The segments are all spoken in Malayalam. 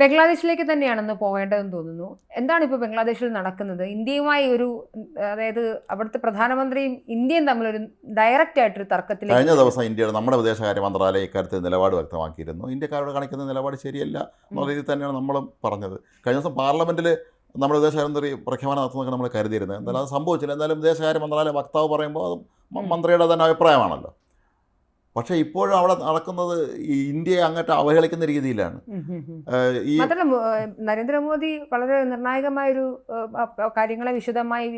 ബംഗ്ലാദേശിലേക്ക് തന്നെയാണെന്ന് പോകേണ്ടതെന്ന് തോന്നുന്നു. എന്താണ് ഇപ്പോൾ ബംഗ്ലാദേശിൽ നടക്കുന്നത്? ഇന്ത്യയുമായി ഒരു അതായത് അവിടുത്തെ പ്രധാനമന്ത്രിയും ഇന്ത്യയും തമ്മിലൊരു ഡയറക്റ്റ് ആയിട്ടൊരു തർക്കത്തിൽ കഴിഞ്ഞ ദിവസം ഇന്ത്യയുടെ നമ്മുടെ വിദേശകാര്യ മന്ത്രാലയം ഇക്കാര്യത്തിൽ നിലപാട് വ്യക്തമാക്കിയിരുന്നു. ഇന്ത്യക്കാരോട് കാണിക്കുന്ന നിലപാട് ശരിയല്ല എന്നുള്ള രീതിയിൽ തന്നെയാണ് നമ്മളും പറഞ്ഞത്. കഴിഞ്ഞ ദിവസം പാർലമെന്റിൽ നമ്മുടെ വിദേശകാര്യമന്ത്രി പ്രഖ്യാപനം നടത്തുന്നതൊക്കെ നമ്മൾ കരുതിയിരുന്നത് എന്തായാലും അത് സംഭവിച്ചില്ല. എന്തായാലും വിദേശകാര്യ മന്ത്രാലയ വക്താവ് പറയുമ്പോൾ അത് മന്ത്രിയുടെ തന്നെ അഭിപ്രായമാണല്ലോ. പക്ഷേ ഇപ്പോഴും അവിടെ നടക്കുന്നത് ഈ ഇന്ത്യയെ അങ്ങോട്ട് അവഹേളിക്കുന്ന രീതിയിലാണ്. ഈ നരേന്ദ്രമോദി വളരെ നിർണായകമായൊരു കാര്യങ്ങളെ വിശദമായി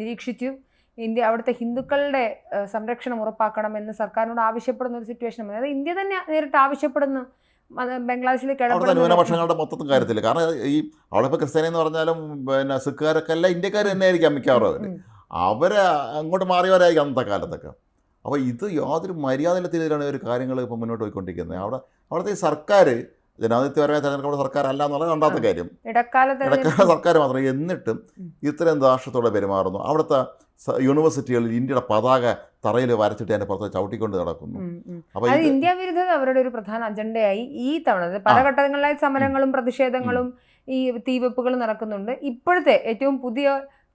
നിരീക്ഷിച്ചു. ഇന്ത്യ അവിടുത്തെ ഹിന്ദുക്കളുടെ സംരക്ഷണം ഉറപ്പാക്കണം എന്ന് സർക്കാരിനോട് ആവശ്യപ്പെടുന്ന ഒരു സിറ്റുവേഷൻ അതായത് ഇന്ത്യ തന്നെ നേരിട്ട് ആവശ്യപ്പെടുന്നു. ബംഗ്ലാദേശിലേക്ക് അവിടുത്തെ ന്യൂനപക്ഷങ്ങളുടെ മൊത്തത്തിൽ കാര്യത്തിൽ കാരണം ഈ അവിടെ ഇപ്പോൾ ക്രിസ്ത്യാനി എന്ന് പറഞ്ഞാലും പിന്നെ സിഖുകാരൊക്കെ എല്ലാം ഇന്ത്യക്കാർ തന്നെ ആയിരിക്കാം മിക്കവാറും അവർ അവരെ അങ്ങോട്ട് മാറിയവരായിരിക്കും അന്നത്തെ കാലത്തൊക്കെ. അപ്പോൾ ഇത് യാതൊരു മര്യാദയില്ലാത്ത രീതിയിലാണ് ഒരു കാര്യങ്ങൾ ഇപ്പോൾ മുന്നോട്ട് പോയിക്കൊണ്ടിരിക്കുന്നത്. അവിടെ അവിടുത്തെ സർക്കാർ ജനാധിപത്യപരമായ തെരഞ്ഞെടുപ്പ് സർക്കാർ അല്ല എന്നുള്ളത് രണ്ടാമത്തെ കാര്യം. ഇടക്കാല സർക്കാർ മാത്രം എന്നിട്ടും. ഇത്രയും ദാർഷ്ട്യത്തോടെ പെരുമാറുന്നു. അവിടുത്തെ യൂണിവേഴ്സിറ്റികളിൽ ഇന്ത്യയുടെ പതാക തറയിൽ വരച്ചിട്ട് അതിന്റെ പുറത്ത് ചവിട്ടിക്കൊണ്ട് നടക്കുന്നു. അപ്പോൾ ഇന്ത്യ വിരുദ്ധത അവരുടെ ഒരു പ്രധാന അജണ്ടയായി ഈ തവണ. പല ഘട്ടങ്ങളിലായി സമരങ്ങളും പ്രതിഷേധങ്ങളും ഈ തീവെപ്പുകളും നടക്കുന്നുണ്ട്. ഇപ്പോഴത്തെ ഏറ്റവും പുതിയ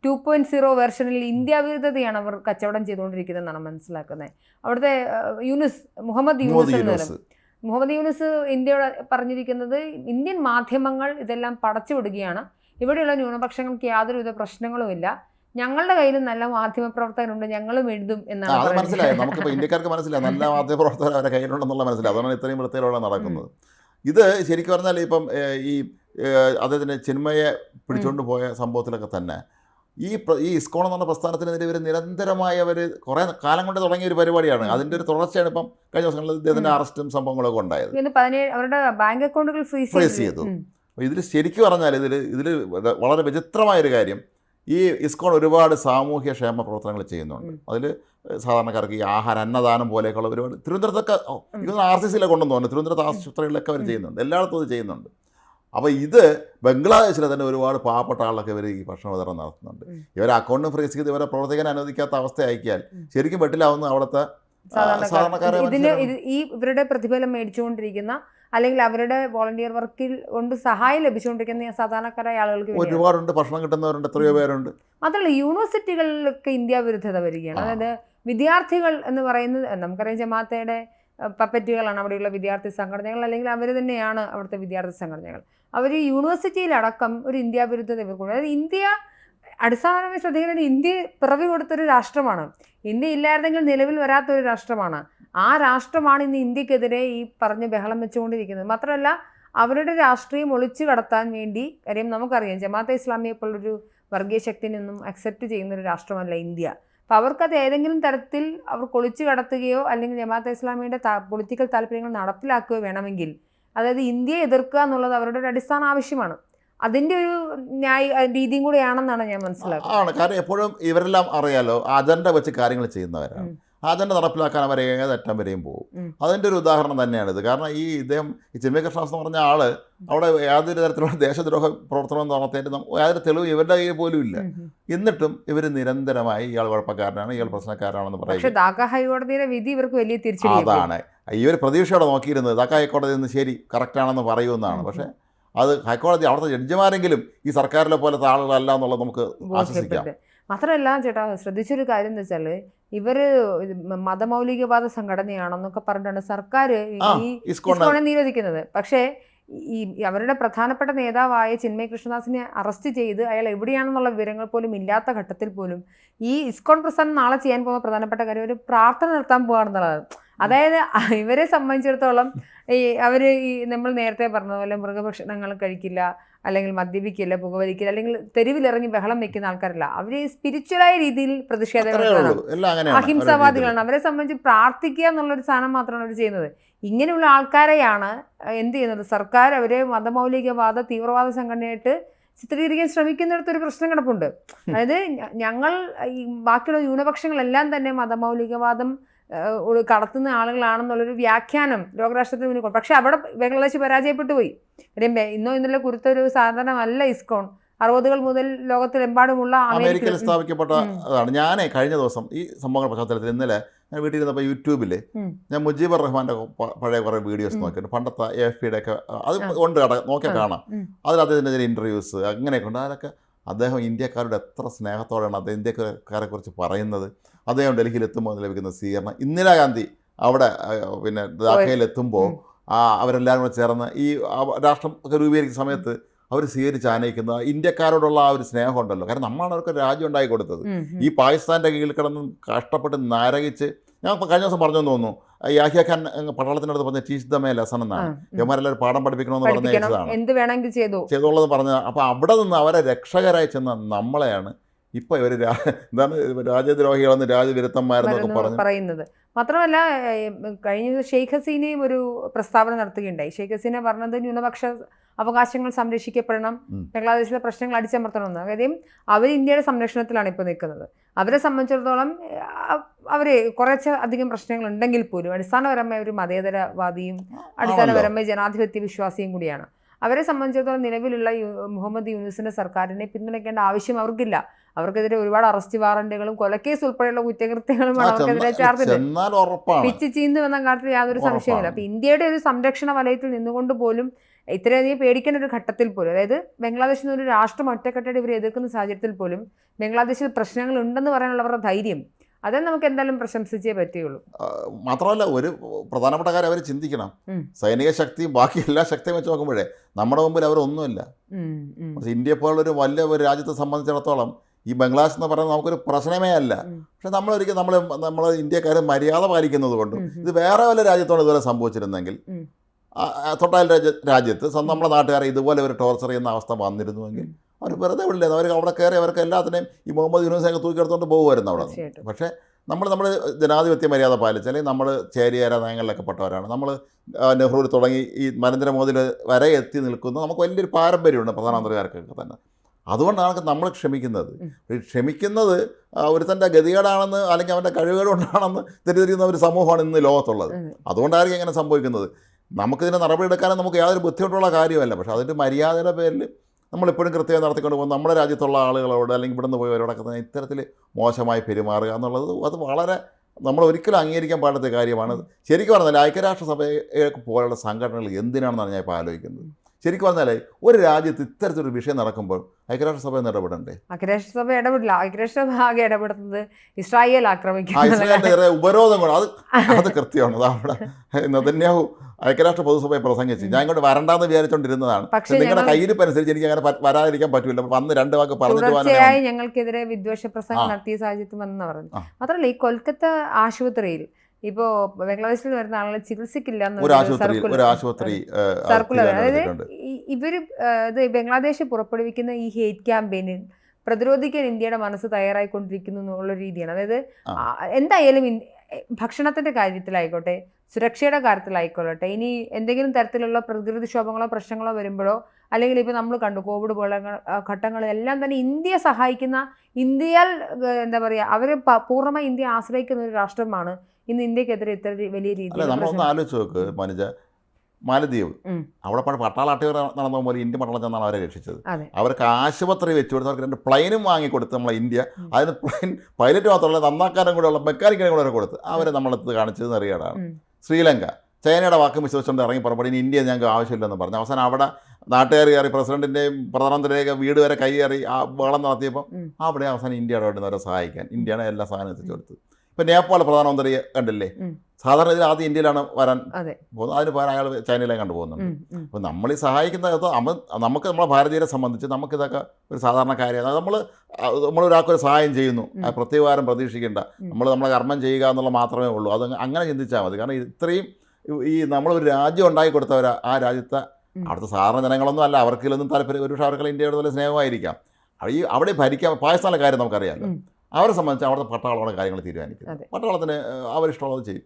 ടു പോയിന്റ് സീറോ വെർഷനിൽ ഇന്ത്യ വിരുദ്ധതയാണ് അവർ കച്ചവടം ചെയ്തുകൊണ്ടിരിക്കുന്നതെന്നാണ് മനസ്സിലാക്കുന്നത്. അവിടുത്തെ യൂനുസ് മുഹമ്മദ് മോദി യൂനുസ് എന്ന് പറയും മുഹമ്മദ് യൂനുസ് ഇന്ത്യയോട് പറഞ്ഞിരിക്കുന്നത് ഇന്ത്യൻ മാധ്യമങ്ങൾ ഇതെല്ലാം പടച്ചുവിടുകയാണ് ഇവിടെയുള്ള ന്യൂനപക്ഷങ്ങൾക്ക് യാതൊരുവിധ പ്രശ്നങ്ങളുമില്ല ഞങ്ങളുടെ കയ്യിലും നല്ല മാധ്യമ പ്രവർത്തകരുണ്ട് ഞങ്ങളും എഴുതും എന്നാണ് അത് നമുക്ക് മനസ്സിലായി. നമുക്കിപ്പോൾ ഇന്ത്യക്കാർക്ക് മനസ്സിലായി. നല്ല മാധ്യമ മാധ്യമപ്രവർത്തകർ അവരുടെ കയ്യിലുണ്ടെന്നുള്ള മനസ്സിലായി. അതാണ് ഇത്രയും വൃത്തിയിലൂടെ നടക്കുന്നത്. ഇത് ശരിക്കും പറഞ്ഞാൽ ഇപ്പം ഈ ഏഹ്, അദ്ദേഹത്തിന് ചിന്മയെ പിടിച്ചുകൊണ്ട് പോയ സംഭവത്തിലൊക്കെ തന്നെ ഈ ഈ ഇസ്കോൺ എന്ന് പറഞ്ഞ പ്രസ്ഥാനത്തിനെതിരെ ഇവർ നിരന്തരമായ അവർ കുറേ കാലം കൊണ്ട് തുടങ്ങിയ ഒരു പരിപാടിയാണ്. അതിന്റെ ഒരു തുടർച്ചയാണ് ഇപ്പം കഴിഞ്ഞ ദിവസങ്ങളിൽ ഇദ്ദേഹത്തിന്റെ. അറസ്റ്റും സംഭവങ്ങളൊക്കെ ഉണ്ടായത്. അവരുടെ ബാങ്ക് അക്കൗണ്ടുകൾ ഫ്രീസ് ചെയ്തു. ഇതിൽ ശരിക്കും പറഞ്ഞാൽ ഇതിൽ ഇതിൽ വളരെ വിചിത്രമായൊരു കാര്യം. ഈ ഇസ്കോൺ ഒരുപാട് സാമൂഹ്യ ക്ഷേമ പ്രവർത്തനങ്ങൾ ചെയ്യുന്നുണ്ട്. അതിൽ സാധാരണക്കാർക്ക് ഈ ആഹാര അന്നദാനം പോലെയൊക്കെയുള്ള ഒരുപാട് തിരുവനന്തപുരത്തൊക്കെ ഇതൊന്നും ആർ സി സിയിലെ കൊണ്ടെന്ന് തോന്നുന്നു. തിരുവനന്തപുരത്ത് ആശുപത്രികളിലൊക്കെ അവർ ചെയ്യുന്നുണ്ട്. എല്ലായിടത്തും അത് ചെയ്യുന്നുണ്ട്. അപ്പോൾ ഇത് ബംഗ്ലാദേശിലെ തന്നെ ഒരുപാട് പാവപ്പെട്ട ആളൊക്കെ ഇവർ ഈ ഭക്ഷണ വിതരണം നടത്തുന്നുണ്ട്. ഇവരെ അക്കൗണ്ട് ഫ്രീസ് ചെയ്ത് ഇവരെ പ്രവർത്തിക്കാൻ അനുവദിക്കാത്ത അവസ്ഥ അയക്കിയാൽ ശരിക്കും വെട്ടിലാവുന്ന അവിടുത്തെ സാധാരണക്കാരെ ഇതിന് ഈ ഇവരുടെ പ്രതിഫലം മേടിച്ചുകൊണ്ടിരിക്കുന്ന അല്ലെങ്കിൽ അവരുടെ വോളണ്ടിയർ വർക്കിൽ കൊണ്ട് സഹായം ലഭിച്ചുകൊണ്ടിരിക്കുന്ന സാധാരണക്കാരായ ആളുകൾക്ക്. ഒരുപാടുണ്ട്. ഭക്ഷണം കിട്ടുന്നവരുണ്ട്. എത്രയോ പേരുണ്ട്. മാത്രമല്ല യൂണിവേഴ്സിറ്റികളിലൊക്കെ ഇന്ത്യ വിരുദ്ധത വരികയാണ്. അതായത് വിദ്യാർത്ഥികൾ എന്ന് പറയുന്നത് നമുക്കറിയാം ജമാഅത്തയുടെ അഹ്, പപ്പറ്റുകളാണ് അവിടെയുള്ള വിദ്യാർത്ഥി സംഘടനകൾ അല്ലെങ്കിൽ അവർ തന്നെയാണ് അവിടുത്തെ വിദ്യാർത്ഥി സംഘടനകൾ. അവർ യൂണിവേഴ്സിറ്റിയിലടക്കം ഒരു ഇന്ത്യ വിരുദ്ധത ഇവർക്കുണ്ട് അതായത് ഇന്ത്യ അടിസ്ഥാനപരമായി ശ്രദ്ധിക്കുന്നത് ഇന്ത്യ പിറവി കൊടുത്തൊരു രാഷ്ട്രമാണ്. ഇന്ത്യ ഇല്ലായിരുന്നെങ്കിൽ നിലവിൽ വരാത്തൊരു രാഷ്ട്രമാണ്. ആ രാഷ്ട്രമാണ് ഇന്ന് ഇന്ത്യക്കെതിരെ ഈ പറഞ്ഞ് ബഹളം വെച്ചുകൊണ്ടിരിക്കുന്നത്. മാത്രമല്ല അവരുടെ രാഷ്ട്രീയം ഒളിച്ചു കടത്താൻ വേണ്ടി കാര്യം നമുക്കറിയാം. ജമാഅത്തെ ഇസ്ലാമിയെ പോലൊരു വർഗീയ ശക്തിനൊന്നും അക്സെപ്റ്റ് ചെയ്യുന്ന ഒരു രാഷ്ട്രമല്ല ഇന്ത്യ. അപ്പോൾ അവർക്കത് ഏതെങ്കിലും തരത്തിൽ അവർ ഒളിച്ചു കടത്തുകയോ അല്ലെങ്കിൽ ജമാഅത്തെ ഇസ്ലാമിയുടെ പൊളിറ്റിക്കൽ താല്പര്യങ്ങൾ നടപ്പിലാക്കുകയോ വേണമെങ്കിൽ അതായത് ഇന്ത്യയെ എതിർക്കുക എന്നുള്ളത് അവരുടെ ഒരു അടിസ്ഥാന ആവശ്യമാണ്. അതിന്റെ ഒരു ന്യായ രീതിയും കൂടിയാണെന്നാണ് ഞാൻ മനസ്സിലാക്കുന്നത്. ആണ്. കാരണം എപ്പോഴും ഇവരെല്ലാം അറിയാലോ അജണ്ട വെച്ച് കാര്യങ്ങൾ ചെയ്യുന്നവരാണ്. അജണ്ട നടപ്പിലാക്കാൻ അവർ അറ്റം വരെയും പോകും. അതിന്റെ അതിന്റെ ഒരു ഉദാഹരണം തന്നെയാണിത് കാരണം ഈ ഇദ്ദേഹം ഈ ചിന്മയ കൃഷ്ണാസ് എന്ന് പറഞ്ഞ ആൾ അവിടെ യാതൊരു തരത്തിലുള്ള ദേശദ്രോഹ പ്രവർത്തനം എന്ന് നമുക്ക് യാതൊരു തെളിവ് ഇവരുടെ കയ്യിൽ പോലും ഇല്ല. എന്നിട്ടും ഇവർ നിരന്തരമായി ഇയാൾ കുഴപ്പക്കാരനാണ് ഇയാൾ പ്രശ്നക്കാരനാണെന്ന് പക്ഷെ പറയും ധാക്ക ഹൈക്കോടതിയുടെ വിധി ഇവർക്ക് വലിയ തിരിച്ചടി അതാണ്. ഈ ഒരു പ്രതീക്ഷയോടെ നോക്കിയിരുന്നത് ഇതൊക്കെ ഹൈക്കോടതി നിന്ന് ശരി കറക്റ്റാണെന്ന് പറയുമെന്നാണ്. പക്ഷേ അത് ഹൈക്കോടതി അവിടുത്തെ ജഡ്ജിമാരെങ്കിലും ഈ സർക്കാരിലെ പോലത്തെ ആളുകളല്ല എന്നുള്ളത് നമുക്ക് ആശ്വസിക്കാം. മാത്രമല്ല ചേട്ടാ ശ്രദ്ധിച്ചൊരു കാര്യം എന്ന് വെച്ചാൽ ഇവർ മതമൗലികവാദ സംഘടനയാണെന്നൊക്കെ പറഞ്ഞിട്ടാണ് സർക്കാർ ഈ നിരോധിക്കുന്നത്. പക്ഷേ ഈ അവരുടെ പ്രധാനപ്പെട്ട നേതാവായ ചിന്മയ കൃഷ്ണദാസിനെ അറസ്റ്റ് ചെയ്ത് അയാൾ എവിടെയാണെന്നുള്ള വിവരങ്ങൾ പോലും ഇല്ലാത്ത ഘട്ടത്തിൽ പോലും ഈ ഇസ്കോൺ പ്രസ്ഥാനം നാളെ ചെയ്യാൻ പോകുന്ന പ്രധാനപ്പെട്ട കാര്യം ഒരു പ്രാർത്ഥന നടത്താൻ പോകാണെന്നുള്ളതാണ് അതായത് ഇവരെ സംബന്ധിച്ചിടത്തോളം ഈ അവർ ഈ നമ്മൾ നേരത്തെ പറഞ്ഞതുപോലെ പോലെ മൃഗഭക്ഷണങ്ങൾ കഴിക്കില്ല അല്ലെങ്കിൽ മദ്യപിക്കില്ല പുകവലിക്കില്ല അല്ലെങ്കിൽ തെരുവിലിറങ്ങി ബഹളം വെക്കുന്ന ആൾക്കാരല്ല. അവർ സ്പിരിച്വലായ രീതിയിൽ പ്രതിഷേധങ്ങൾ ഓരോ അഹിംസാവാദികളാണ്. അവരെ സംബന്ധിച്ച് പ്രാർത്ഥിക്കുക എന്നുള്ളൊരു സാധനം മാത്രമാണ് അവർ ചെയ്യുന്നത്. ഇങ്ങനെയുള്ള ആൾക്കാരെയാണ് എന്ത് ചെയ്യുന്നത്? സർക്കാർ അവരെ മതമൗലികവാദ തീവ്രവാദ സംഘടനയായിട്ട് ചിത്രീകരിക്കാൻ ശ്രമിക്കുന്നിടത്ത് ഒരു പ്രശ്നം കിടപ്പുണ്ട്. അതായത് ഞങ്ങൾ ഈ ബാക്കിയുള്ള ന്യൂനപക്ഷങ്ങളെല്ലാം തന്നെ മതമൗലികവാദം കടത്തുന്ന ആളുകളാണെന്നുള്ളൊരു വ്യാഖ്യാനം ലോകരാഷ്ട്രത്തിന് മുന്നിൽ കൊണ്ട് പക്ഷെ അവിടെ ബംഗ്ലാദേശ് പരാജയപ്പെട്ടു പോയി കാര്യം ഇന്നോ ഇന്നലെ കുരുത്ത ഒരു സാധാരണമല്ല ഇസ്കോൺ. അറുപതുകൾ മുതൽ ലോകത്തിലെമ്പാടുമുള്ള അമേരിക്കയിൽ സ്ഥാപിക്കപ്പെട്ട അതാണ്. ഞാനേ കഴിഞ്ഞ ദിവസം ഈ സംഭവങ്ങൾ പശ്ചാത്തലത്തിൽ ഇന്നലെ ഞാൻ വീട്ടിലിരുന്നപ്പോൾ യൂട്യൂബിൽ ഞാൻ മുജീബർ റഹ്മാന്റെ പഴയ കുറേ വീഡിയോസ്. നോക്കിയിട്ട് പണ്ടത്തെ എ എഫ് പിയുടെ ഒക്കെ അത്. ഉണ്ട് കട നോക്കിയാൽ കാണാം. അതിൽ അദ്ദേഹത്തിന്റെ ചില ഇന്റർവ്യൂസ് അങ്ങനെയൊക്കെ ഉണ്ട്. അതൊക്കെ അദ്ദേഹം ഇന്ത്യക്കാരുടെ എത്ര സ്നേഹത്തോടെയാണ് അദ്ദേഹം ഇന്ത്യക്കാരെ കുറിച്ച് പറയുന്നത്. അദ്ദേഹം ഡൽഹിയിൽ എത്തുമ്പോൾ ലഭിക്കുന്ന സ്വീകരണം. ഇന്ദിരാഗാന്ധി അവിടെ പിന്നെ ധാക്കയിൽ എത്തുമ്പോൾ. ആ അവരെല്ലാവരും കൂടെ ചേർന്ന് ഈ രാഷ്ട്രം ഒക്കെ രൂപീകരിക്കുന്ന സമയത്ത് അവർ സ്വീകരിച്ച് ആനയിക്കുന്ന ഇന്ത്യക്കാരോടുള്ള ആ ഒരു സ്നേഹം ഉണ്ടല്ലോ. കാരണം നമ്മളാണ് അവർക്ക് രാജ്യം ഉണ്ടാക്കി കൊടുത്തത്. ഈ പാകിസ്ഥാന്റെ കീഴിൽ കിടന്ന് കഷ്ടപ്പെട്ട് നരകിച്ച് ഞാൻ കഴിഞ്ഞ ദിവസം പറഞ്ഞു തോന്നുന്നു യാഹിയ ഖാൻ പട്ടാളത്തിനടുത്ത് പറഞ്ഞ ടീച്ച് ദ മേ ലെസൺ എന്നാണ്. ഇവന്മാരെല്ലാവരും പാഠം പഠിപ്പിക്കണമെന്ന് പറഞ്ഞ എന്ത് വേണമെങ്കിൽ ചെയ്തു. ചെയ്തോളെന്ന് പറഞ്ഞ അപ്പോൾ അവിടെ നിന്ന് അവരെ രക്ഷകരായി ചെന്ന നമ്മളെയാണ് ഇപ്പോൾ ഇവർ എന്താണ് രാജ്യദ്രോഹികളെന്ന് രാജ്യവിരുദ്ധന്മാരെന്നൊക്കെ മരുന്ന് പറഞ്ഞു പറയുന്നത്. മാത്രമല്ല കഴിഞ്ഞ ദിവസം ഷെയ്ഖ് ഹസീനയും ഒരു പ്രസ്താവന നടത്തുകയുണ്ടായി. ഷെയ്ഖ് ഹസീന പറഞ്ഞത് ന്യൂനപക്ഷ അവകാശങ്ങൾ സംരക്ഷിക്കപ്പെടണം ബംഗ്ലാദേശിലെ പ്രശ്നങ്ങൾ അടിച്ചമർത്തണമെന്ന് കാര്യം അവർ ഇന്ത്യയുടെ സംരക്ഷണത്തിലാണ് ഇപ്പോൾ നിൽക്കുന്നത്. അവരെ സംബന്ധിച്ചിടത്തോളം അവർ കുറച്ച് അധികം പ്രശ്നങ്ങൾ ഉണ്ടെങ്കിൽ പോലും അടിസ്ഥാനപരമായ ഒരു മതേതരവാദിയും അടിസ്ഥാനപരമായ ജനാധിപത്യ വിശ്വാസിയും കൂടിയാണ്. അവരെ സംബന്ധിച്ചിടത്തോളം നിലവിലുള്ള മുഹമ്മദ് യൂനുസിന്റെ സർക്കാരിനെ പിന്തുണയ്ക്കേണ്ട ആവശ്യം അവർക്കില്ല. അവർക്കെതിരെ ഒരുപാട് അറസ്റ്റ് വാറന്റുകളും കൊലക്കേസ് ഉൾപ്പെടെയുള്ള കുറ്റകൃത്യങ്ങളും അവർക്കെതിരെ ചാർജ് പിച്ച് ചീന്തു എന്ന കാര്യത്തിൽ യാതൊരു സംശയമില്ല അപ്പൊ ഇന്ത്യയുടെ ഒരു സംരക്ഷണ വലയത്തിൽ നിന്നുകൊണ്ട് പോലും ഇത്രയധികം പേടിക്കേണ്ട ഒരു ഘട്ടത്തിൽ പോലും അതായത് ബംഗ്ലാദേശിൽ നിന്ന് ഒരു രാഷ്ട്രം ഒറ്റക്കെട്ടായിട്ട് ഇവരെ എതിർക്കുന്ന സാഹചര്യത്തിൽ പോലും ബംഗ്ലാദേശിൽ പ്രശ്നങ്ങൾ ഉണ്ടെന്ന് പറയാനുള്ളവരുടെ ധൈര്യം അത് നമുക്ക് എന്തായാലും പ്രശംസിച്ചേ പറ്റുകയുള്ളൂ. മാത്രമല്ല ഒരു പ്രധാനപ്പെട്ട കാര്യം അവർ ചിന്തിക്കണം. സൈനിക ശക്തിയും ബാക്കി എല്ലാ ശക്തിയും വെച്ച് നോക്കുമ്പോഴേ നമ്മുടെ മുമ്പിൽ അവരൊന്നുമില്ല. ഇന്ത്യ പോലുള്ള ഒരു വലിയ ഒരു രാജ്യത്തെ സംബന്ധിച്ചിടത്തോളം ഈ ബംഗ്ലാദേശ് എന്ന് പറയുന്നത് നമുക്കൊരു പ്രശ്നമേ അല്ല. പക്ഷെ നമ്മളൊരിക്കലും നമ്മൾ നമ്മൾ ഇന്ത്യക്കാർ മര്യാദ പാലിക്കുന്നത് കൊണ്ടും. ഇത് വേറെ വല്ല രാജ്യത്തോട് ഇതുവരെ സംഭവിച്ചിരുന്നെങ്കിൽ തൊട്ടാൽ രാജ്യ രാജ്യത്ത് സ്വന്തം നമ്മുടെ നാട്ടുകാരെ ഇതുപോലെ ഒരു ടോർച്ചർ ചെയ്യുന്ന അവസ്ഥ വന്നിരുന്നുവെങ്കിൽ അവർ വെറുതെ വിടില്ല അവർ അവിടെ കയറി അവർക്ക് എല്ലാത്തിനെയും ഈ മുഹമ്മദ് യൂനുസിനെ തൂക്കിയെടുത്തോണ്ട് പോകുമായിരുന്നു അവിടെ നിന്ന്. പക്ഷേ നമ്മൾ നമ്മൾ ജനാധിപത്യ മര്യാദ പാലിച്ച് അല്ലെങ്കിൽ നമ്മൾ ചേരിയേര നയങ്ങളിലൊക്കെ പെട്ടവരാണ്. നമ്മൾ നെഹ്റു തുടങ്ങി ഈ നരേന്ദ്രമോദിയിൽ വരെ എത്തി നിൽക്കുന്ന നമുക്ക് വലിയൊരു പാരമ്പര്യമുണ്ട് പ്രധാനമന്ത്രിമാർക്കൊക്കെ തന്നെ. അതുകൊണ്ടാണ് നമ്മൾ ക്ഷമിക്കുന്നത്. ക്ഷമിക്കുന്നത് ഒരുത്തന്റെ ഗതികേടാണെന്ന് അല്ലെങ്കിൽ അവന്റെ കഴിവുകേടുകൊണ്ടാണെന്ന് തെറ്റിദ്ധരിക്കുന്ന ഒരു സമൂഹമാണ് ഇന്ന് ലോകത്തുള്ളത്. അതുകൊണ്ടായിരിക്കും ഇങ്ങനെ സംഭവിക്കുന്നത്. നമുക്കിതിനെ നടപടിയെടുക്കാനും നമുക്ക് യാതൊരു ബുദ്ധിമുട്ടുള്ള കാര്യമല്ല. പക്ഷേ അതിന്റെ മര്യാദയുടെ പേരിൽ നമ്മളിപ്പോഴും കൃത്യമായി നടത്തിക്കൊണ്ട് പോകും നമ്മുടെ രാജ്യത്തുള്ള ആളുകളോട് അല്ലെങ്കിൽ ഇവിടുന്ന് പോയവരോടൊക്കെ തന്നെ ഇത്തരത്തിൽ മോശമായി പെരുമാറുക എന്നുള്ളത് അത് വളരെ നമ്മൾ ഒരിക്കലും അംഗീകരിക്കാൻ പാടാത്ത കാര്യമാണ്. ശരിക്കും പറഞ്ഞാൽ ഐക്യരാഷ്ട്രസഭയെ പോലുള്ള സംഘടനകൾ എന്തിനാണെന്നാണ് ഞാൻ ഇപ്പോൾ ആലോചിക്കുന്നത്? ശരിക്കും പറഞ്ഞാൽ ഒരു രാജ്യത്ത് ഇത്തരത്തിലൊരു വിഷയം നടക്കുമ്പോൾ ഐക്യരാഷ്ട്രസഭ എന്ന് ഇടപെടണ്ടേ? ഐക്യരാഷ്ട്രസഭ ഇടപെടില്ല. ഐക്യരാഷ്ട്രസഭ ആകെ ഇടപെടുന്നത് ഇസ്രായേൽ ആക്രമിക്കുന്നത് ഇസ്രായേലിന്റെ ചെറിയ ഉപരോധം കൊണ്ട്. അത് അത്. കൃത്യമാണ്. അവിടെ നെതന്യാഹു ഐക്യരാഷ്ട്ര പൊതുസഭയെ പ്രസംഗിച്ച്. ഞാൻ ഇങ്ങോട്ട് വരണ്ടാന്ന് വിചാരിച്ചുകൊണ്ടിരുന്നതാണ് പക്ഷേ നിങ്ങളുടെ ഞങ്ങൾ കയ്യിരിപ്പ് അനുസരിച്ച് എനിക്ക് അങ്ങനെ വരാതിരിക്കാൻ പറ്റില്ല. വന്ന് രണ്ട് വാക്ക് പറഞ്ഞിട്ട് ഞങ്ങൾക്കെതിരെ വിദ്വേഷ പ്രസംഗം. നടത്തിയ സാഹചര്യത്തിൽ വന്നു പറഞ്ഞു മാത്രമല്ല ഈ കൊൽക്കത്ത ആശുപത്രിയിൽ ഇപ്പോ ബംഗ്ലാദേശിൽ നിന്ന് വരുന്ന ആളുകളെ ചികിത്സിക്കില്ല സർക്കുലർ അതായത് ഇവർ ഇത് ബംഗ്ലാദേശ് പുറപ്പെടുവിക്കുന്ന ഈ ഹേറ്റ് ക്യാമ്പയിനിൽ പ്രതിരോധിക്കാൻ ഇന്ത്യയുടെ മനസ്സ് തയ്യാറായിക്കൊണ്ടിരിക്കുന്നു എന്നുള്ള രീതിയാണ്. അതായത് എന്തായാലും ഭക്ഷണത്തിന്റെ കാര്യത്തിലായിക്കോട്ടെ സുരക്ഷയുടെ കാര്യത്തിലായിക്കോട്ടെ ഇനി എന്തെങ്കിലും തരത്തിലുള്ള പ്രകൃതിക്ഷോഭങ്ങളോ പ്രശ്നങ്ങളോ വരുമ്പോഴോ അല്ലെങ്കിൽ ഇപ്പോൾ നമ്മൾ കണ്ടു കോവിഡ് പോലെ ഘട്ടങ്ങളെല്ലാം തന്നെ ഇന്ത്യ സഹായിക്കുന്ന ഇന്ത്യയാൽ എന്താ പറയുക അവർ പൂർണമായി ഇന്ത്യ ആശ്രയിക്കുന്ന ഒരു രാഷ്ട്രമാണ് ഇന്ന് ഇന്ത്യക്കെതിരെ ഇത്ര വലിയ രീതിയിൽ നമ്മളൊന്ന് ആലോചിച്ച് നോക്ക് മനുജ മാലദ്വീപ്. അവിടെ പണ്ട് പട്ടാള നടന്ന പോലെ ഇന്ത്യ പട്ടാളം ചെന്നാണ് അവരെ രക്ഷിച്ചത്. അവർക്ക് ആശുപത്രി വെച്ച് കൊടുത്ത് അവർക്ക് രണ്ട് പ്ലെയിനും വാങ്ങിക്കൊടുത്ത് നമ്മളെ ഇന്ത്യ. അതിന് പ്ലെയിൻ പൈലറ്റ് മാത്രമല്ല നന്നാക്കാനും കൂടെ ഉള്ള മെക്കാനിക്കിനും കൂടെ അവരെ കൊടുത്ത്. അവരെ നമ്മളെടുത്ത് കാണിച്ചത് അറിയാടാണ് ശ്രീലങ്ക. ചൈനയുടെ വാക്കും വിശ്വസിച്ചുകൊണ്ട് ഇറങ്ങി പുറപ്പെടും. ഇനി ഇന്ത്യ ഞങ്ങൾക്ക് ആവശ്യമില്ലെന്ന് പറഞ്ഞു. അവസാനം അവിടെ നാട്ടുകാർ കയറി പ്രസിഡന്റിന്റെയും പ്രധാനമന്ത്രിയുടെയൊക്കെ വീട് വരെ കയറി ആ വേളം നടത്തിയപ്പോൾ. അവിടെ അവസാനം ഇന്ത്യയുടെ അവിടെ നിന്ന് അവരെ സഹായിക്കാൻ ഇന്ത്യയാണ് എല്ലാ സാധനം എത്തിച്ചു കൊടുത്തത് ഇപ്പം നേപ്പാൾ പ്രധാനമന്ത്രി കണ്ടില്ലേ. സാധാരണ ഇതിൽ ആദ്യം ഇന്ത്യയിലാണ് വരാൻ പോകുന്നത് അതിന് പകരം അയാൾ ചൈനയിലേക്ക് കണ്ടുപോകുന്നുണ്ട്. അപ്പോൾ നമ്മൾ ഈ സഹായിക്കുന്ന നമുക്ക് നമ്മളെ ഭാരതീയരെ സംബന്ധിച്ച് നമുക്കിതൊക്കെ ഒരു സാധാരണ കാര്യമാണ് നമ്മൾ നമ്മൾ ഒരാൾക്കൊരു സഹായം ചെയ്യുന്നു. ആ പ്രതീക്ഷിക്കേണ്ട. നമ്മൾ നമ്മളെ കർമ്മം ചെയ്യുക എന്നുള്ള മാത്രമേ ഉള്ളൂ അത് അങ്ങനെ ചിന്തിച്ചാൽ മതി കാരണം ഇത്രയും ഈ നമ്മളൊരു രാജ്യം ഉണ്ടാക്കി കൊടുത്തവരാ ആ രാജ്യത്തെ. അവിടുത്തെ സാധാരണ ജനങ്ങളൊന്നും അല്ല അവർക്കിലൊന്നും താല്പര്യം ഒരു പക്ഷേ ഇന്ത്യയോടുള്ള സ്നേഹമായിരിക്കാം ഈ അവിടെ ഭരിക്കാൻ പാകിസ്ഥാനിലെ കാര്യം നമുക്കറിയാമല്ലോ. അവരെ സംബന്ധിച്ച് അവിടുത്തെ പട്ടാളമാണ് കാര്യങ്ങൾ തീരുമാനിക്കുന്നത്. പട്ടാളത്തിന് അവരിഷ്ടമുള്ളത് ചെയ്യും.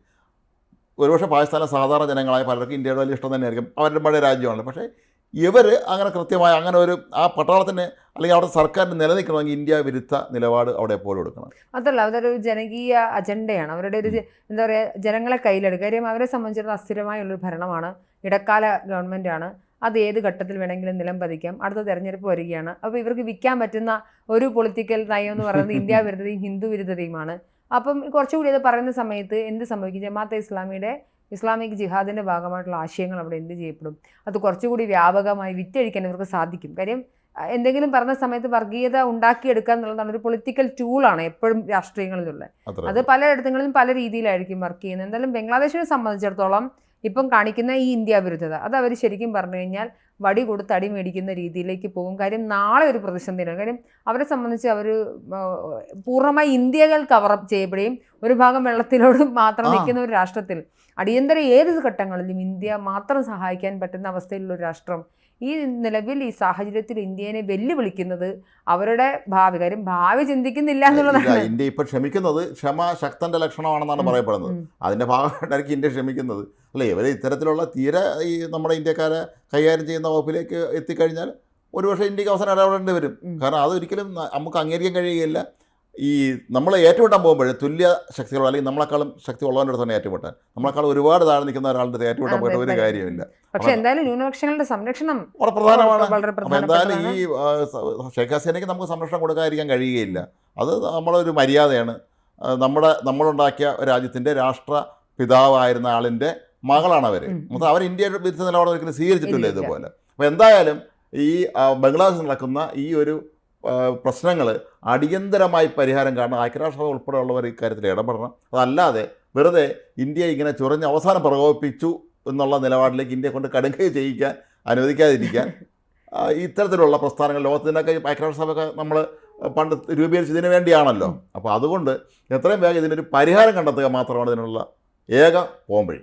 ഒരുപക്ഷെ പാകിസ്ഥാനിലെ സാധാരണ ജനങ്ങളായ പലർക്കും ഇന്ത്യയുടെ വലിയ ഇഷ്ടം തന്നെയായിരിക്കും. അവരുടെ പഴയ രാജ്യമാണ് പക്ഷേ ഇവർ അങ്ങനെ കൃത്യമായ അങ്ങനെ ഒരു ആ പട്ടാളത്തിന് അല്ലെങ്കിൽ അവിടെ സർക്കാരിന് നിലനിൽക്കണമെങ്കിൽ ഇന്ത്യ വിരുദ്ധ നിലപാട് അവിടെ എപ്പോഴും എടുക്കണം. അതല്ല അവരൊരു ജനകീയ അജണ്ടയാണ്. അവരുടെ ഒരു എന്താ പറയുക ജനങ്ങളെ കയ്യിലെടുക്കുക. കാര്യം അവരെ സംബന്ധിച്ചിടത്തോളം അസ്ഥിരമായുള്ളൊരു ഭരണമാണ്. ഇടക്കാല ഗവൺമെന്റാണ് അത് ഏത് ഘട്ടത്തിൽ വേണമെങ്കിലും നിലം പതിക്കാം. അടുത്ത തെരഞ്ഞെടുപ്പ് വരികയാണ്. അപ്പോൾ ഇവർക്ക് വിൽക്കാൻ പറ്റുന്ന ഒരു പൊളിറ്റിക്കൽ നയം എന്ന് പറയുന്നത് ഇന്ത്യ വിരുദ്ധതയും ഹിന്ദു വിരുദ്ധതയുമാണ്. അപ്പം കുറച്ചുകൂടി അത് പറയുന്ന സമയത്ത് എന്ത് സംഭവിക്കും? ജമാഅത്തെ ഇസ്ലാമിയുടെ ഇസ്ലാമിക് ജിഹാദിന്റെ ഭാഗമായിട്ടുള്ള ആശയങ്ങൾ അവിടെ എന്ത് ചെയ്യപ്പെടും? അത് കുറച്ചുകൂടി വ്യാപകമായി വിറ്റഴിക്കാൻ ഇവർക്ക് സാധിക്കും. കാര്യം എന്തെങ്കിലും പറഞ്ഞ സമയത്ത് വർഗീയത ഉണ്ടാക്കിയെടുക്കുക എന്നുള്ളതാണ് ഒരു പൊളിറ്റിക്കൽ ടൂളാണ് എപ്പോഴും രാഷ്ട്രീയങ്ങളിലുള്ള അത് പലയിടത്തുകളിലും പല രീതിയിലായിരിക്കും വർക്ക് ചെയ്യുന്നത്. എന്തായാലും ബംഗ്ലാദേശിനെ സംബന്ധിച്ചിടത്തോളം ഇപ്പം കാണിക്കുന്ന ഈ ഇന്ത്യ വിരുദ്ധത. അത് അവർ ശരിക്കും പറഞ്ഞു കഴിഞ്ഞാൽ വടി കൊടുത്ത് അടി മേടിക്കുന്ന രീതിയിലേക്ക് പോകും. കാര്യം നാളെ ഒരു പ്രതിസന്ധിയാണ്. കാര്യം അവരെ സംബന്ധിച്ച് അവർ പൂർണമായി ഇന്ത്യകൾ കവറപ്പ് ചെയ്യപ്പെടുകയും ഒരു ഭാഗം വെള്ളത്തിലോട് മാത്രം നിൽക്കുന്ന ഒരു രാഷ്ട്രത്തിൽ അടിയന്തര ഏത് ഘട്ടങ്ങളിലും ഇന്ത്യ മാത്രം സഹായിക്കാൻ പറ്റുന്ന അവസ്ഥയിലുള്ള ഒരു രാഷ്ട്രം ഈ നിലവിൽ ഈ സാഹചര്യത്തിൽ ഇന്ത്യനെ വെല്ലുവിളിക്കുന്നത് അവരുടെ ഭാവി കാര്യം ഭാവി ചിന്തിക്കുന്നില്ല എന്നുള്ളതാണ്. ഇന്ത്യ ഇപ്പൊ ക്ഷമിക്കുന്നത് ക്ഷമ ശക്തന്റെ ലക്ഷണമാണെന്നാണ് പറയപ്പെടുന്നത്. അതിന്റെ ഭാഗമായിട്ടായിരിക്കും ഇന്ത്യ ക്ഷമിക്കുന്നത്. അല്ലേ ഇവർ ഇത്തരത്തിലുള്ള തീരെ ഈ നമ്മുടെ ഇന്ത്യക്കാരെ കൈകാര്യം ചെയ്യുന്ന വകുപ്പിലേക്ക് എത്തിക്കഴിഞ്ഞാൽ ഒരുപക്ഷെ ഇന്ത്യയ്ക്ക് അവസാനം ഇടപെടേണ്ടി വരും. കാരണം അതൊരിക്കലും നമുക്ക് അംഗീകരിക്കാൻ കഴിയുകയില്ല. ഈ നമ്മൾ ഏറ്റുമുട്ടാൻ പോകുമ്പോൾ തുല്യ ശക്തികളോ അല്ലെങ്കിൽ നമ്മളെക്കാളും ശക്തി ഉള്ളവന്റെ അടുത്ത് തന്നെ ഏറ്റുമുട്ടാൻ. നമ്മളെക്കാളും ഒരുപാട് താഴെ നിൽക്കുന്ന ഒരാളുടെ ഏറ്റുമുട്ടാൻ പോയിട്ട് ഒരു. കാര്യമില്ല പക്ഷേ എന്തായാലും ന്യൂനപക്ഷങ്ങളുടെ സംരക്ഷണം വളരെ പ്രധാനമാണ്. എന്തായാലും ഈ ഷേഖ് ഹസീനയ്ക്ക് നമുക്ക് സംരക്ഷണം കൊടുക്കാതിരിക്കാൻ കഴിയുകയില്ല. അത് നമ്മളൊരു മര്യാദയാണ്. നമ്മുടെ നമ്മളുണ്ടാക്കിയ രാജ്യത്തിന്റെ രാഷ്ട്ര പിതാവായിരുന്ന ആളിന്റെ മകളാണ് അവർ. മൊത്തം അവർ ഇന്ത്യയുടെ വിരുദ്ധ നിലപാട് ഒരിക്കലും സ്വീകരിച്ചിട്ടില്ല ഇതുപോലെ. അപ്പോൾ എന്തായാലും ഈ ബംഗ്ലാദേശിൽ നടക്കുന്ന ഈ ഒരു പ്രശ്നങ്ങൾ അടിയന്തരമായി പരിഹാരം കാണണം ഐക്യരാഷ്ട്രസഭ ഉൾപ്പെടെയുള്ളവർ ഇക്കാര്യത്തിൽ ഇടപെടണം. അതല്ലാതെ വെറുതെ ഇന്ത്യ ഇങ്ങനെ ചുരഞ്ഞ് അവസാനം പ്രകോപിപ്പിച്ചു എന്നുള്ള നിലപാടിലേക്ക് ഇന്ത്യയെ കൊണ്ട് കടുങ്കൈ ചെയ്യിക്കാൻ അനുവദിക്കാതിരിക്കാൻ ഇത്തരത്തിലുള്ള പ്രസ്ഥാനങ്ങൾ ലോകത്തിനൊക്കെ ഐക്യരാഷ്ട്രസഭയൊക്കെ നമ്മൾ പണ്ട് രൂപീകരിച്ചതിന് വേണ്ടിയാണല്ലോ. അപ്പോൾ അതുകൊണ്ട് എത്രയും വേഗം ഇതിനൊരു പരിഹാരം കണ്ടെത്തുക മാത്രമാണ് ഇതിനുള്ള ഏക പോംവഴി.